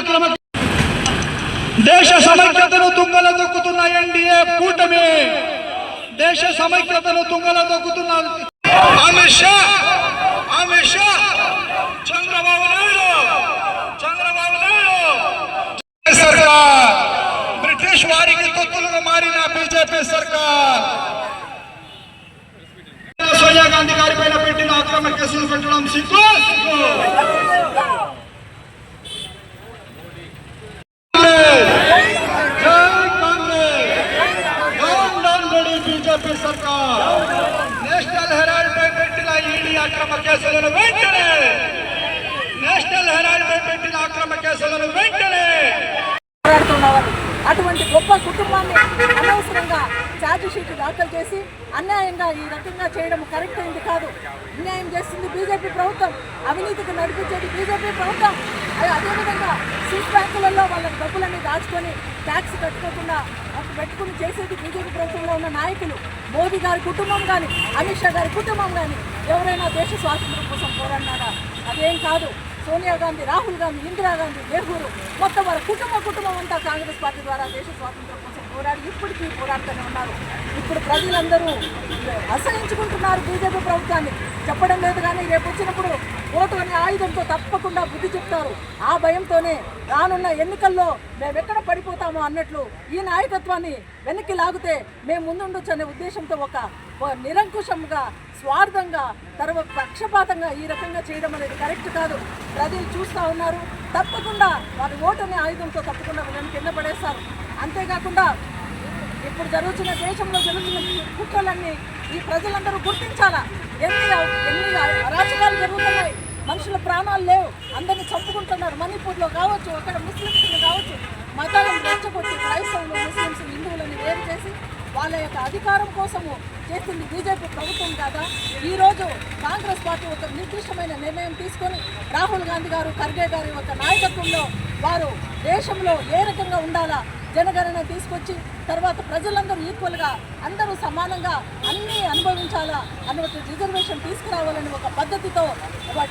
అక్రమ దేశ సమైక్యతను తుంగల దొక్కుతున్న ఎన్డీఏ కూటమి. దేశ సమైక్యతను తుంగల దొక్కుతున్న అమిత్ షా. అమిత్ షా. చంద్రబాబు నాయుడు. చంద్రబాబు నాయుడు. సర్కార్. బ్రిటిష్ వారికి తొత్తులుగా మారిన బీజేపీ సర్కార్. సోనియా గాంధీ గారి పైన పెట్టిన అక్రమ కేసులు పెట్టడం సిగ్గు. నేషనల్ హెరాల్డ్ పై పెట్టిన ఈడీ అక్రమ కేసులను వెంటనే! నేషనల్ హెరాల్డ్ పై పెట్టిన అక్రమ కేసులను వెంటనే! అటువంటి గొప్ప కుటుంబాన్ని అనవసరంగా ఛార్జ్షీట్ దాఖలు చేసి అన్యాయంగా ఈ రకంగా చేయడం కరెక్ట్ అయింది కాదు. అన్యాయం చేస్తుంది బీజేపీ ప్రభుత్వం అవినీతికి నడిపించేది బీజేపీ ప్రభుత్వం. అదేవిధంగా స్విస్ బ్యాంకులలో వాళ్ళ డబ్బులన్నీ దాచుకొని ట్యాక్స్ కట్టుకోకుండా అప్పుడు పెట్టుకుని చేసేది బీజేపీ ప్రభుత్వంలో ఉన్న నాయకులు. మోదీ గారి కుటుంబం కానీ అమిత్ షా గారి కుటుంబం కానీ ఎవరైనా దేశ స్వాతంత్రం కోసం పోరాడినారా? అదేం కాదు. సోనియా గాంధీ రాహుల్ గాంధీ ఇందిరాగాంధీ నెహ్రూ మొత్తం వారి కుటుంబ కుటుంబం అంతా కాంగ్రెస్ పార్టీ ద్వారా దేశ స్వాతంత్రం కోసం పోరాడి ఇప్పటికీ పోరాడుతూనే ఉన్నారు. ఇప్పుడు ప్రజలందరూ అసహించుకుంటున్నారు బీజేపీ ప్రభుత్వాన్ని. చెప్పడం లేదు కానీ రేపు వచ్చినప్పుడు ఓటు అనే ఆయుధంతో తప్పకుండా బుద్ధి చెప్తారు. ఆ భయంతోనే రానున్న ఎన్నికల్లో మేము ఎక్కడ పడిపోతామో అన్నట్లు ఈ నాయకత్వాన్ని వెనక్కి లాగితే మేము ముందుండొచ్చు అనే ఉద్దేశంతో ఒక నిరంకుశంగా స్వార్థంగా తర్వాత పక్షపాతంగా ఈ రకంగా చేయడం అనేది కరెక్ట్ కాదు. ప్రజలు చూస్తూ ఉన్నారు. తప్పకుండా వారి ఓటు అనే ఆయుధంతో తప్పకుండా వీళ్ళని కింద పడేస్తారు. అంతేకాకుండా ఇప్పుడు జరుగుతున్న దేశంలో జరుగుతున్న కుట్రలన్నీ ఈ ప్రజలందరూ గుర్తించాలా? ఎన్ని ఎన్ని అరాచకాలు జరుగుతున్నాయి? మనుషుల ప్రాణాలు లేవు. అందరిని చంపుకుంటున్నారు. మణిపూర్లో కావచ్చు అక్కడ ముస్లింస్ని కావచ్చు. మతాలను రెచ్చగొట్టి క్రైస్తవులు ముస్లింస్ హిందువులని వేరు చేసి వాళ్ళ యొక్క అధికారం కోసము చేసింది బీజేపీ ప్రభుత్వం కాదా? ఈరోజు కాంగ్రెస్ పార్టీ ఒక నిర్దిష్టమైన నిర్ణయం తీసుకొని రాహుల్ గాంధీ గారు ఖర్గే గారి యొక్క నాయకత్వంలో వారు దేశంలో ఏ రకంగా ఉండాలా? జనగణన తీసుకొచ్చి తర్వాత ప్రజలందరూ ఈక్వల్గా అందరూ సమానంగా అన్నీ అనుభవించాలా అన్నటువంటి రిజర్వేషన్ తీసుకురావాలని ఒక పద్ధతితో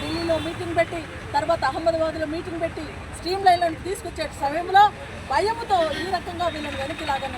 ఢిల్లీలో మీటింగ్ పెట్టి తర్వాత అహ్మదాబాద్లో మీటింగ్ పెట్టి స్ట్రీమ్ లైన్లను తీసుకొచ్చే సమయంలో భయముతో ఈ రకంగా వీళ్ళని వెనక్కి లాగన్న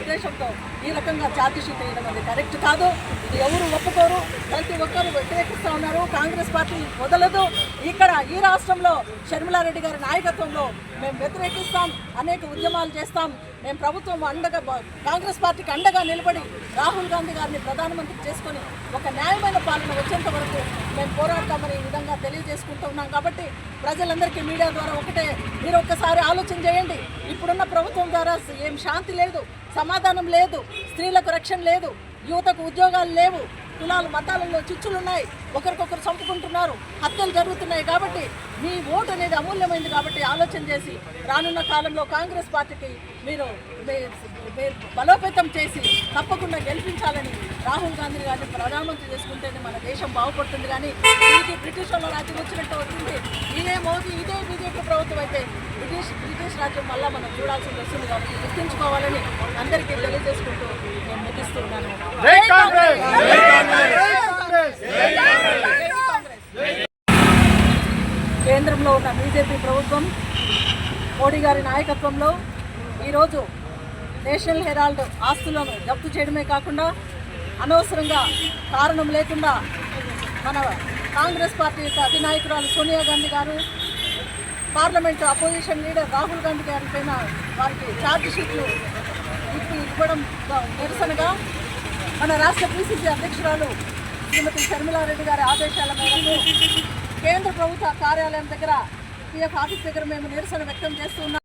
ఉద్దేశంతో ఈ రకంగా ఛార్జ్ వేయడం అది కరెక్ట్ కాదు. ఇది ఎవరు ఒప్పుకోరు? ప్రతి ఒక్కరు వ్యతిరేకిస్తూ ఉన్నారు. కాంగ్రెస్ పార్టీ వదలదు. ఇక్కడ ఈ రాష్ట్రంలో షర్మిలారెడ్డి గారి నాయకత్వంలో మేము వ్యతిరేకిస్తాం. అనేక ఉద్యమాలు చేస్తాం. మేము ప్రభుత్వం అండగా కాంగ్రెస్ పార్టీకి అండగా నిలబడి రాహుల్ గాంధీ గారిని ప్రధానమంత్రి చేసుకొని ఒక న్యాయమైన పాలన వచ్చేంత వరకు మేము పోరాడతామని ఈ విధంగా తెలియజేసుకుంటూ ఉన్నాం కాబట్టి ప్రజలందరికీ మీడియా ద్వారా ఒకటే మీరు ఒక్కసారి ఆలోచన చేయండి. ఇప్పుడున్న ప్రభుత్వం ద్వారా ఏం శాంతి లేదు సమాధానం లేదు స్త్రీలకు రక్షణ లేదు యువతకు ఉద్యోగాలు లేవు కులాలు మతాలలో చిచ్చులు ఉన్నాయి ఒకరికొకరు చంపుకుంటున్నారు. హత్యలు జరుగుతున్నాయి కాబట్టి మీ ఓటు అనేది అమూల్యమైంది కాబట్టి ఆలోచన చేసి రానున్న కాలంలో కాంగ్రెస్ పార్టీకి మీరు బలోపేతం చేసి తప్పకుండా గెలిపించాలని రాహుల్ గాంధీ గారిని ప్రధానమంత్రి చేసుకుంటేనే మన దేశం బాగుపడుతుంది కానీ దీనికి బ్రిటిష్ వాళ్ళ రాజ్యం వచ్చినట్టు అవుతుంది. ఇదే మోదీ ఇదే బీజేపీ ప్రభుత్వం అయితే బ్రిటిష్ బ్రిటిష్ రాజ్యం మళ్ళీ మనం చూడాల్సింది వస్తుంది కాబట్టి గుర్తుంచుకోవాలని అందరికీ తెలియజేసుకుంటూ నేను ముగిస్తున్నాను జై కాంగ్రెస్! జై కాంగ్రెస్! జై కాంగ్రెస్! కేంద్రంలో ఉన్న బీజేపీ ప్రభుత్వం మోడీ గారి నాయకత్వంలో ఈరోజు నేషనల్ హెరాల్డ్ ఆస్తులను జప్తు చేయడమే కాకుండా అనవసరంగా కారణం లేకుండా మన కాంగ్రెస్ పార్టీ యొక్క అధినాయకురాలు Sonia Gandhi garu parliament opposition leader Rahul Gandhi గారి పైన వారికి ఛార్జ్ షీట్లు ఇప్పి ఇవ్వడం నిరసనగా మన రాష్ట్ర పిసిసి అధ్యక్షురాలు శ్రీమతి షర్మిలారెడ్డి గారి ఆదేశాల మేరకు కేంద్ర ప్రభుత్వ కార్యాలయం దగ్గర పిఎఫ్ ఆఫీస్ దగ్గర మేము నిరసన వ్యక్తం చేస్తున్నాం.